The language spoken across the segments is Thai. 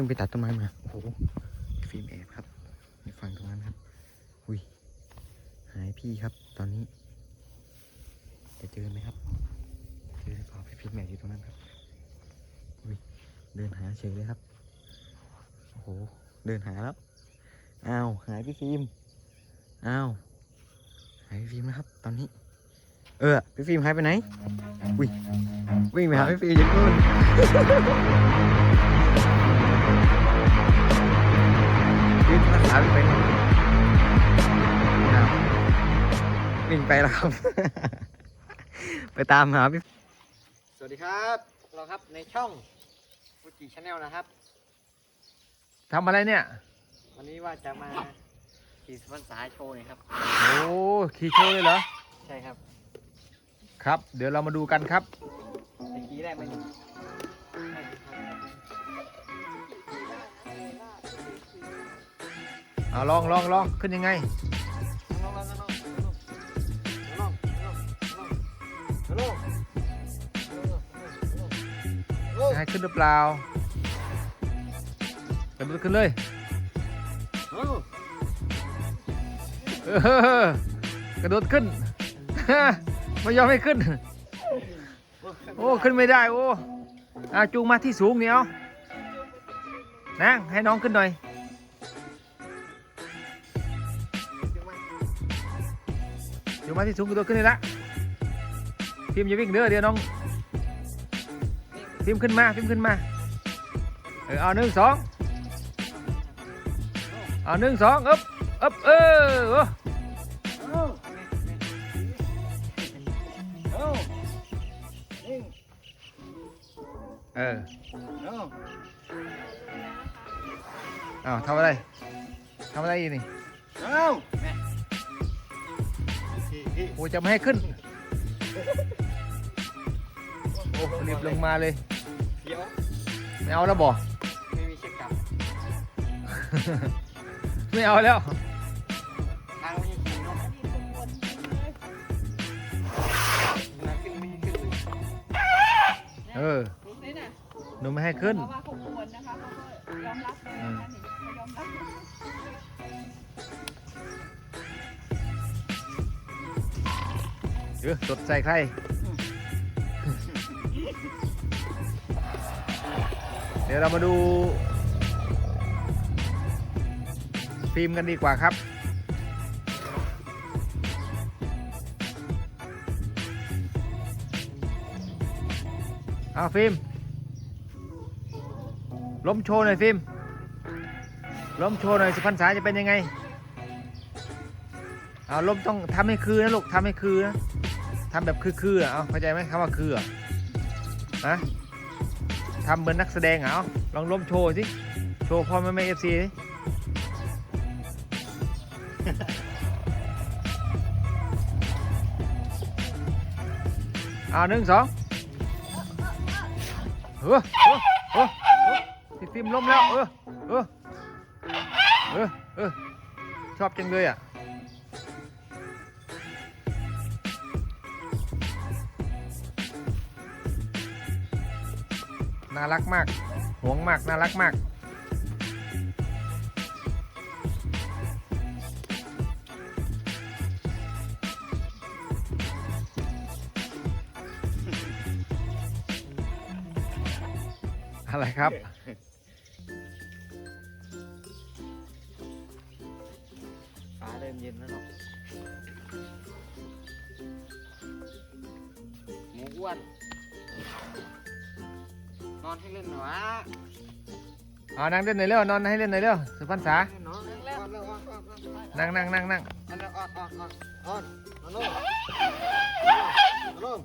พิ่งไปตัดต้นไม้มา โอ้โห ฟิล์มแอบครับในฝั่งตรงนั้นครับ อุ้ย หายพี่ครับ ตอนนี้ จะเจอไหมครับ เจอหรือเปล่าพี่ฟิล์มแอบอยู่ตรงนั้นครับ อุ้ย เดินหาเฉยเลยครับ โอ้โห เดินหาแล้ว อ้าว หายพี่ฟิล์ม อ้าว หายพี่ฟิล์มนะครับ ตอนนี้ เออ พี่ฟิล์มหายไปไหน อุ้ย วิ่งไปหาพี่ฟิล์มอยังนู่น วิ่งภาษาวิ่งไปนู่นอ้าววิ่งไปแล้วครับ ไปตามหาพี่สวัสดีครับ เราครับในช่องฟูจิชาแนลนะครับ ทำอะไรเนี่ย วันนี้ว่าจะมาขี่สุพรรณษาโชว์หน่อยครับ โอ้ขี่โชว์เลยเหรอ ใช่ครับ ครับ เดี๋ยวเรามาดูกันครับจะขี่ได้ไหม อาลองลองลองขึ้นยังไงให้ขึ้นหรือเปล่าเต็นขึ้นเลยกระโดดขึ้นไม่ยอมให้ขึ้น โอ้ ขึ้นไม่ได้โอ้อจูงมาที่สูงเนี่ยอนังให้น้องขึ้นหน่อย จูงมาที่สูงกระโดดขึ้นเลยละพิมพ์อย่าวิ่งเด้อเดี๋ยวน้องพิมพ์ขึ้นมาพิมพ์ขึ้นมาเออเอาหนึ่งสองเอาหนึ่งสองอึ๊บอึ๊บเออเออเออเอาทำอะไรทำอะไรอีกนี่ โอ้จะไม่ให้ขึ้น โอ้รีบลงมาเลยเดี๋ยวไม่เอาแล้วบอกไม่มีเช็คกลับไม่เอาแล้วทางไม่มีขี่เนาะขนาดขึ้นไม่ให้ขึ้นเลยเออนี่นะหนูไม่ให้ขึ้น เพราะว่าเขาคว เออสดใส่ใครเดี๋ยวเรามาดูฟิล์มกันดีกว่าครับ เอาฟิล์มล้มโชว์หน่อยฟิล์มล้มโชว์หน่อยสุพรรณษาจะเป็นยังไงเอาล้มต้องทำให้คือนะลูกทำให้คือนะ ทำแบบคือๆอะเอาเข้าใจไหมคำว่าคืออะนะทำเหมือนนักแสดงอะเอาลองล้มโชว์สิ โชว์พ่อแม่แม่เอฟซีสิเอาหนึ่งสองเออเออเออเออพี่ฟิล์มล้มแล้ว เออเออเออเออชอบจังเลยอะ น่ารักมากหวงมากน่ารักมาก อะไรครับฟ้าเริ่มเย็นแล้วเนาะหมูอ้วนน อนให้เล่นหน่อยวะเอานั่งเล่นหน่อยเร็วนอนให้เล่นหน่อยเร็วสุพรรณษานอนแล้วนอนแล้วนอนแล้วนั่งนั่งนั่งนั่งนอนแล้วอ่อนอ่อนอ่อนอ่อนนอนลงนอนลง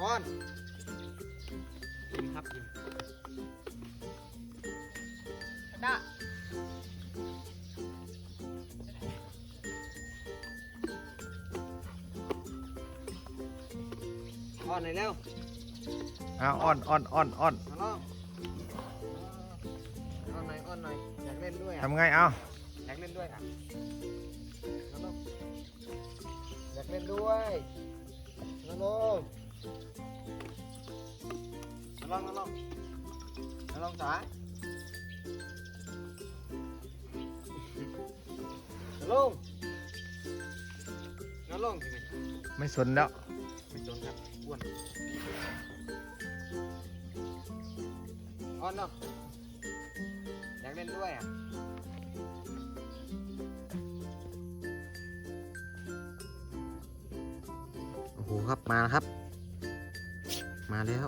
อ่อนกินครับกินด่าอ่อนหน่อยเร็ว เอาอ่อนอ่อนอ่อนอ่อนนอนลงอ่อนหน่อยอ่อนหน่อยอยากเล่นด้วยอะทำไงเอาอยากเล่นด้วยอะนอนลงอยากเล่นด้วยนอนลงนอนลงนอนลงนอนลงจ๋าลงนอนลงสิไม่สนแล้วไม่จนครับอ้วน อ่อนเนาะอยากเล่นด้วยอะโอ้โหครับมาแล้วครับ มาแล้ว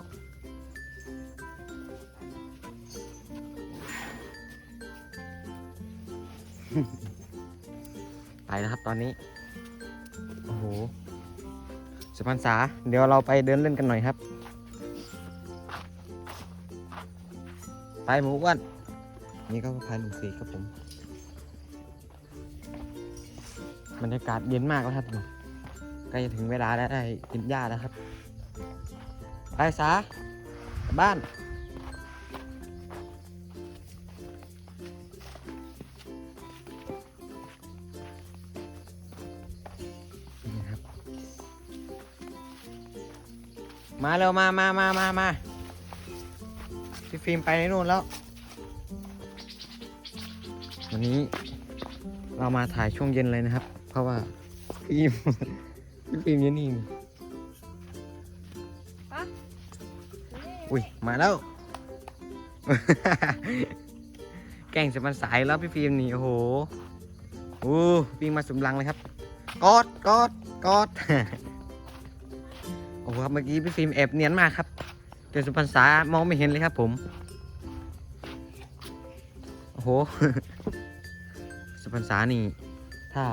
ไปแล้วครับตอนนี้ โอ้โหสุพรรณษา เดี๋ยวเราไปเดินเล่นกันหน่อยครับ ไปหมูอ้วนนี่ก็พายหนุ่มสีครับผมบรรยากาศเย็นมากแล้วครับผมใกล้จะถึงเวลาแล้วได้กินหญ้าแล้วครับไปสาบ้านมาเร็วมามามามามา ฟิล์มไปในนู่นแล้ว วันนี้เรามาถ่ายช่วงเย็นเลยนะครับ เพราะว่าพี่ฟิล์มพี่ฟิล์มอยืนนิ่งอุ้ยมาแล้ว แกล้งจะมันสายแล้วพี่ฟิล์มนี่โอ้โหโอ้วิ่งมาสุมลังเลยครับกอดกอดกอดโอ้โหครับเมื่อกี้พี่ฟิล์มแอบเนียนมากครับ เกิดสุพรรณษามองไม่เห็นเลยครับผม โอ้โห สุพรรณษานี่ ถ้า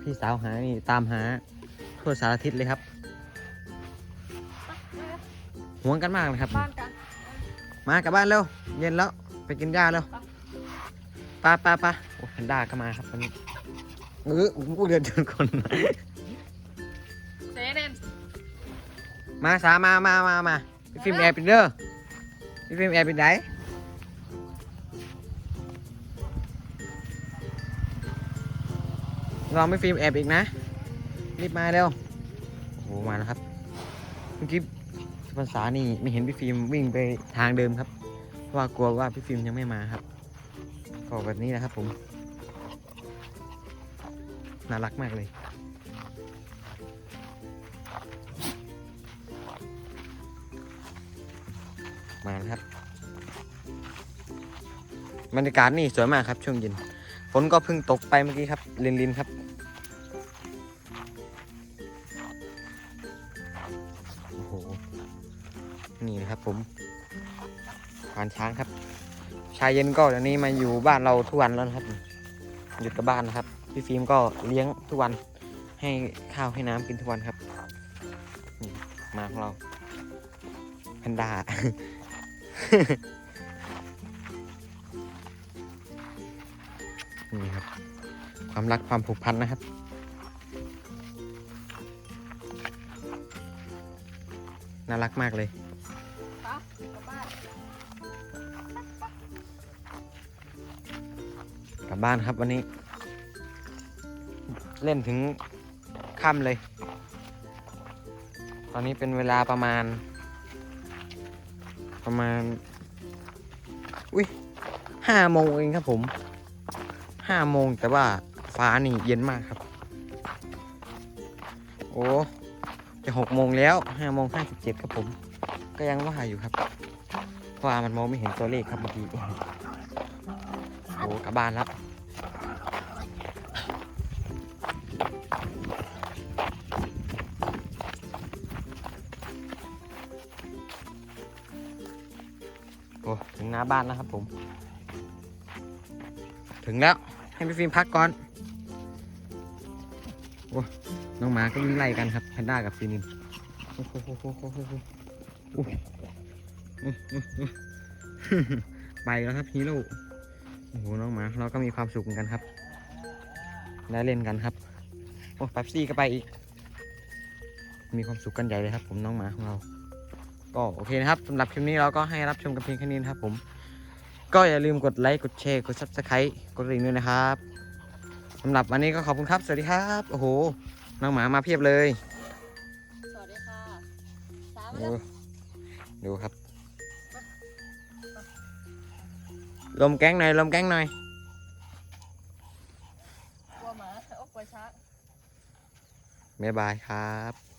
พี่สาวหานี่ตามหาทั่วสารทิศเลยครับห่วงกันมากเลยครับ บ้านกันมากลับบ้านเร็ว เย็นแล้ว ไปกินหญ้าเร็วไป้าป้าป้าโอ้แพนด้าก็มาครับวันนี้เออกูเดินชนคน เซเนนมาสามามามามาพี่ ฟิล์มแอร์ปิดเด้อพี่ฟิล์มแอร์ปิดไหนลองไม่ฟิล์มแอบอีกนะรีบมาเร็วโอ้โหมาแล้วครับเมื่อกี้สุพรรณษานี่ไม่เห็นพี่ฟิล์มวิ่งไปทางเดิมครับเพราะว่ากลัวว่าพี่ฟิล์มยังไม่มาครับก็แบบนี้นะครับผมน่ารักมากเลย มาแล้วครับบรรยากาศนี่สวยมากครับ ช่วงเย็นฝนก็เพิ่งตกไปเมื่อกี้ครับลินลินครับ โอ้โห นี่นะครับผมควานช้างครับ ชายเย็นก็เดี๋ยวนี้มาอยู่บ้านเราทุกวันแล้วครับ หยุดกับบ้านนะครับ พี่ฟิล์มก็เลี้ยงทุกวัน ให้ข้าวให้น้ำกินทุกวันครับ มาของเราแพนด้า นี่ครับ ความรักความผูกพันนะครับ น่ารักมากเลยกลับบ้านครับวันนี้ เล่นถึงค่ำเลย ตอนนี้เป็นเวลาประมาณ ประมาณ อุ้ยห้าโมงเองครับผมห้าโมงแต่ว่าฟ้านี่เย็นมากครับ โอ้จะหกโมงแล้วห้าโมงห้าสิบเจ็ดครับผม ก็ยังว่าอยู่ครับเพราะว่ามันมองไม่เห็นตัวเลขครับเมื่อกี้โอ้กลับบ้านแล้ว โอ้ถึงหน้าบ้านแล้วครับผม ถึงแล้ว ให้พี่ฟิล์มพักก่อน โอ้น้องหมาก็วิ่งไล่กันครับแพนด้ากับฟินินโอ้โหโอ้โหโอ้โหโอ้โหโอ้โหไปแล้วครับฮีโร่โอ้โหน้องหมาเราก็มีความสุขกันครับได้เล่นกันครับ โอ้แป๊บซี่ก็ไปอีก มีความสุขกันใหญ่เลยครับ ผมน้องหมาของเรา ก็โอเคนะครับสำหรับคลิปนี้เราก็ให้รับชมกันเพียงแค่นี้นะครับผม ก็อย่าลืมกดไลค์กดแชร์กดซับสไครต์กดกระดิ่งด้วยนะครับสำหรับวันนี้ก็ขอบคุณครับ สวัสดีครับ โอ้โหน้องหมามาเพียบเลย สวัสดีค่ะสามดูดูครับ ลมแก๊งหน่อยลมแก๊งหน่อย กลัวหมาโอ้กลัวช้างบ๊ายบายครับ